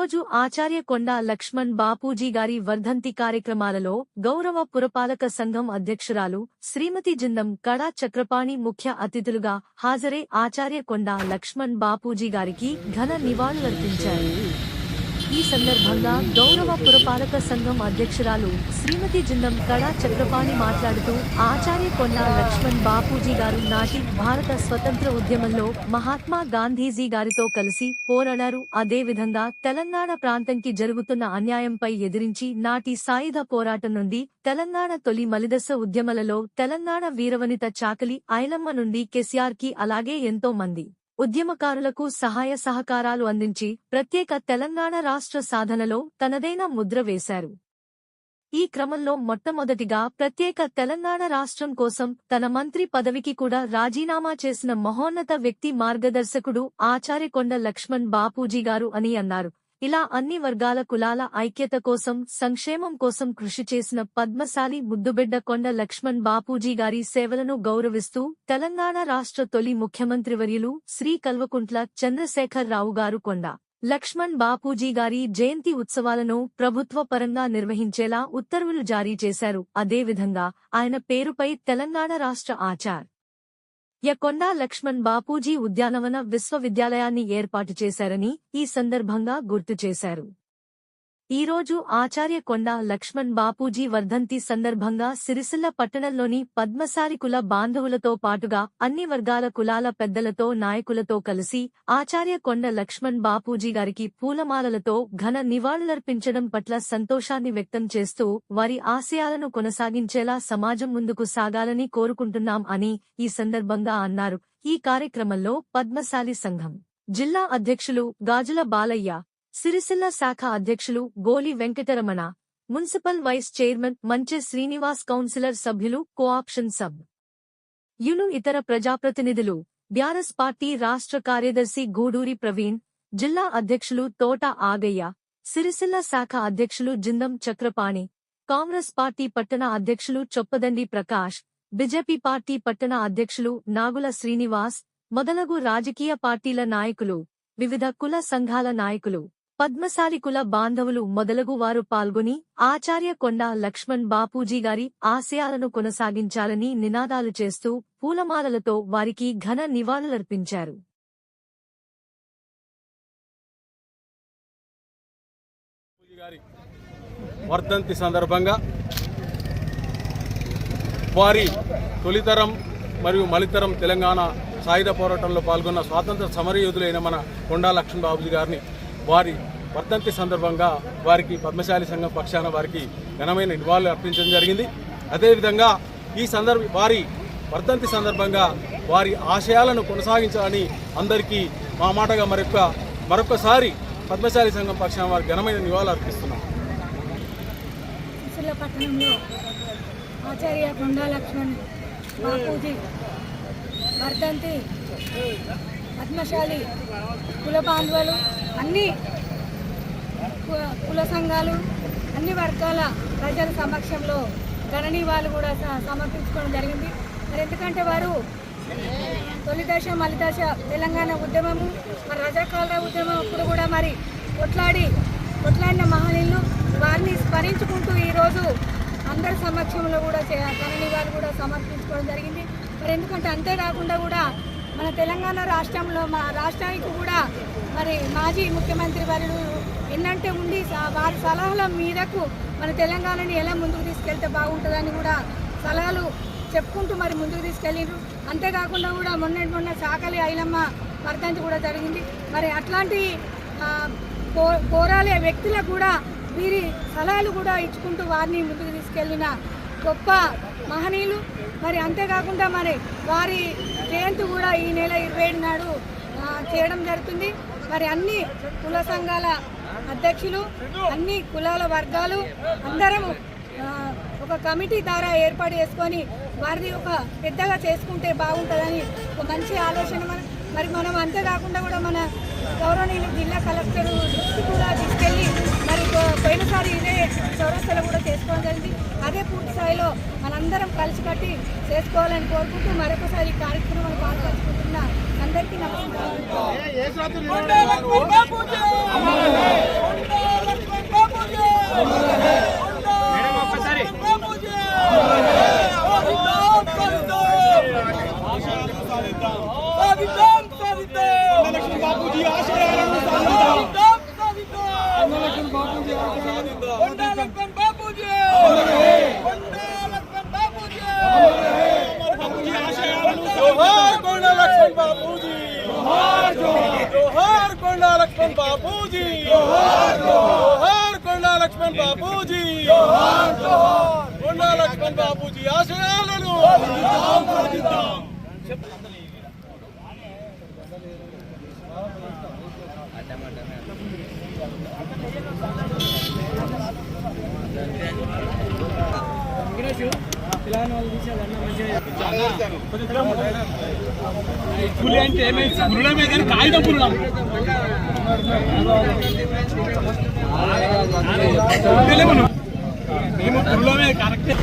ఈరోజు ఆచార్య కొండా లక్ష్మణ్ బాపూజీ గారి వర్ధంతి కార్యక్రమాలలో గౌరవ పురపాలక సంఘం అధ్యక్షురాలు శ్రీమతి జిందం కడా చక్రపాణి ముఖ్య అతిథులుగా హాజరై ఆచార్య కొండా లక్ష్మణ్ బాపూజీ గారికి ఘన నివాళులర్పించారు. ఈ సందర్భంగా గౌరవ పురపాలక సంఘం అధ్యక్షురాలు శ్రీమతి జిందం కళా చక్రపాణి మాట్లాడుతూ ఆచార్య కొన్నా లక్ష్మణ్ బాపూజీ గారు నాటి భారత స్వతంత్ర ఉద్యమంలో మహాత్మా గాంధీజీ గారితో కలిసి పోరాడారు. అదేవిధంగా తెలంగాణ ప్రాంతంకి జరుగుతున్న అన్యాయంపై ఎదిరించి నాటి సాయుధ పోరాటం నుండి తెలంగాణ తొలి మలిదశ ఉద్యమలలో తెలంగాణ వీరవనిత చాకలి ఐలమ్మ నుండి కెసిఆర్కి అలాగే ఎంతో మంది. ఉద్యమకారులకు సహాయ సహకారాలు అందించి ప్రత్యేక తెలంగాణ రాష్ట్ర సాధనలో తనదైన ముద్ర వేశారు. ఈ క్రమంలో మొట్టమొదటిగా ప్రత్యేక తెలంగాణ రాష్ట్రం కోసం తన మంత్రి పదవికి కూడా రాజీనామా చేసిన మహోన్నత వ్యక్తి మార్గదర్శకుడు ఆచార్యకొండ లక్ష్మణ్ బాపూజీ గారు అని అన్నారు. ఇలా అన్ని వర్గాల కులాల ఐక్యత కోసం సంక్షేమం కోసం కృషి చేసిన పద్మశాలి ముద్దుబిడ్డ కొండ లక్ష్మణ్ బాపూజీ గారి సేవలను గౌరవిస్తూ తెలంగాణ రాష్ట్ర తొలి ముఖ్యమంత్రివర్యులు శ్రీ కల్వకుంట్ల చంద్రశేఖర్ రావు గారు కొండ లక్ష్మణ్ బాపూజీ గారి జయంతి ఉత్సవాలను ప్రభుత్వ పరంగా నిర్వహించేలా ఉత్తర్వులు జారీ చేశారు. అదేవిధంగా ఆయన పేరుపై తెలంగాణ రాష్ట్ర ఆచార్ యకొండా లక్ష్మణ్ బాపూజీ ఉద్యానవన విశ్వవిద్యాలయాన్ని ఏర్పాటు చేశారని ఈ సందర్భంగా గుర్తు చేశారు. ఈ రోజు ఆచార్య కొండ లక్ష్మణ్ బాపూజీ వర్ధంతి సందర్భంగా సిరిసిల్ల పట్టణంలోని పద్మసారి కుల బాంధవులతో పాటుగా అన్ని వర్గాల కులాల పెద్దలతో నాయకులతో కలిసి ఆచార్య కొండ లక్ష్మణ్ బాపూజీ గారికి పూలమాలలతో ఘన నివాళులర్పించడం పట్ల సంతోషాన్ని వ్యక్తం చేస్తూ వారి ఆశయాలను కొనసాగించేలా సమాజం ముందుకు సాగాలని కోరుకుంటున్నాం అని ఈ సందర్భంగా అన్నారు. ఈ కార్యక్రమంలో పద్మశాలి సంఘం జిల్లా అధ్యక్షులు గాజుల బాలయ్య సిరిసిల్ల శాఖ అధ్యక్షులు Goli Venkataramana municipal vice chairman Manche Srinivas councillor సభ్యులు కోఆప్షన్ సబ్. యును ఇతర ప్రజాప్రతినిధులు బ్యారస్ పార్టీ రాష్ట్ర కార్యదర్శి గూడూరి ప్రవీణ్ జిల్లా అధ్యక్షులు తోట ఆగయ్య సిరిసిల్ల శాఖ అధ్యక్షులు జిందం చక్రపాణి కాంగ్రెస్ పార్టీ పట్టణ అధ్యక్షులు చొప్పదండి ప్రకాష్ బిజెపి పార్టీ పట్టణ అధ్యక్షులు నాగుల శ్రీనివాస్ మొదలగు రాజకీయ పార్టీల నాయకులు వివిధ కుల సంఘాల నాయకులు. పద్మశాలి కుల బాంధవులు మొదలగు వారు పాల్గొని ఆచార్య కొండ లక్ష్మణ్ బాపూజీ గారి ఆశయాలను కొనసాగించాలని నినాదాలు చేస్తూ పూలమాలలతో వారికి ఘన నివాళులర్పించారు. వర్ధంతి సందర్భంగా వారి తొలితరం మరియు మలితరం తెలంగాణ సాయుధ పోరాటంలో పాల్గొన్న స్వాతంత్ర సమరయోధులైన మన కొండా లక్ష్మణ్ బాబుజీ గారిని వారి వర్ధంతి సందర్భంగా వారికి పద్మశాలి సంఘం పక్షాన వారికి ఘనమైన నివాళులు అర్పించడం జరిగింది. అదేవిధంగా ఈ సందర్భ వారి వర్ధంతి సందర్భంగా వారి ఆశయాలను కొనసాగించాలని అందరికీ మా మాటగా మరొక మరొకసారి పద్మశాలి సంఘం పక్షాన వారికి ఘనమైన నివాళులు అర్పిస్తున్నాం. ఆచార్య కొండా లక్ష్మణ్ బాపూజీ వర్ధంతి పద్మశాలి కుల బాంధవులు అన్ని కుల సంఘాలు అన్ని వర్గాల ప్రజల సమక్షంలో గణనీ కూడా సమర్పించుకోవడం జరిగింది. మరి ఎందుకంటే వారు తొలి దశ మలి దశ తెలంగాణ ఉద్యమము మరి రజాకాల ఉద్యమం అప్పుడు కూడా మరి కొట్లాడి కొట్లాడిన మహనీయులు వారిని స్మరించుకుంటూ ఈరోజు అందరి సమక్షంలో కూడా చే- కూడా సమర్పించుకోవడం జరిగింది. మరి ఎందుకంటే అంతేకాకుండా కూడా మన తెలంగాణ రాష్ట్రంలో మా రాష్ట్రానికి కూడా మరి మాజీ ముఖ్యమంత్రి వారు ఎన్నంటే ఉండి వారి సలహాల మీదకు మన తెలంగాణని ఎలా ముందుకు తీసుకెళ్తే బాగుంటుందని కూడా సలహాలు చెప్పుకుంటూ మరి ముందుకు తీసుకెళ్ళారు అంతేకాకుండా కూడా మొన్న మొన్న సాకలి ఐలమ్మ వర్ధంతి కూడా జరిగింది. మరి అట్లాంటి పోరాలే పో- వ్యక్తులకు కూడా వీరి సలహాలు కూడా ఇచ్చుకుంటూ వారిని ముందుకు తీసుకెళ్ళిన గొప్ప మహనీయులు. మరి అంతేకాకుండా మరి వారి జయంతి కూడా ఈ నెల ఇరవై ఏడు నాడు చేయడం జరుగుతుంది. మరి అన్ని కుల సంఘాల అధ్యక్షులు అన్ని కులాల వర్గాలు అందరము ఒక కమిటీ ద్వారా ఏర్పాటు చేసుకొని వారిది ఒక పెద్దగా చేసుకుంటే బాగుంటుందని ఒక మంచి ఆలోచన మన మరి మనం అంతేకాకుండా కూడా మన గౌరవనీయులు జిల్లా కలెక్టర్ దృష్టి కూడా తీసుకెళ్ళి మరి పోయినసారి ఇదే చౌరస్తలో కూడా చేసుకోవడం జరిగింది అదే పూర్తి స్థాయిలో మనందరం కలిసి కట్టి చేసుకోవాలని కోరుకుంటూ మరొకసారి కార్యక్రమం పాల్పంచుకుంటున్న అందరికీ నమస్కారం కొండాలక్ష్మణ్ బాపూజీ! జోహార్ జోహార్! కొండాలక్ష్మణ్ బాపూజీ ఆశయాలను! సాధిద్దాం సాధిద్దాం పులి అంటే ఏమైంది పురుడమే కానీ కాగితం పురుడం మేము పురుడమే కరెక్టే.